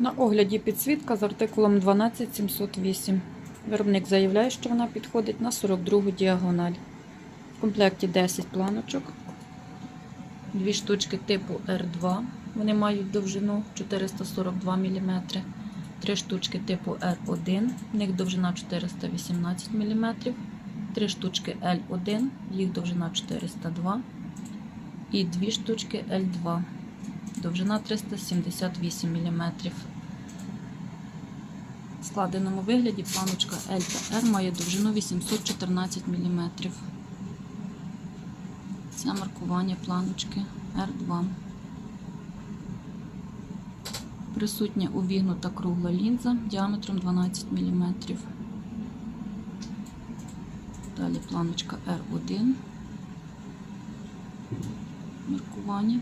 На огляді підсвітка з артикулом 12708. Виробник заявляє, що вона підходить на 42 діагональ. В комплекті 10 планочок, дві штучки типу R2. Вони мають довжину 442 мм, три штучки типу R1, в них довжина 418 мм, три штучки L1, їх довжина 402 і дві штучки L2. Довжина 378 мм. В складеному вигляді планочка L та R має довжину 814 мм. Це маркування планочки R2. Присутня увігнута кругла лінза діаметром 12 мм. Далі планочка R1. Маркування.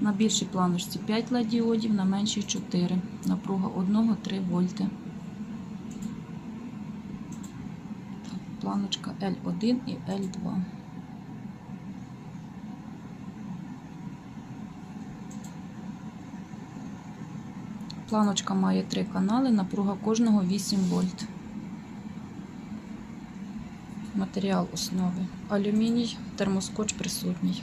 На більшій планочці 5 LED діодів, на меншій 4. Напруга 1-3 вольти. Планочка L1 і L2. Планочка має три канали, напруга кожного 8 вольт. Матеріал основи алюміній, термоскоч присутній.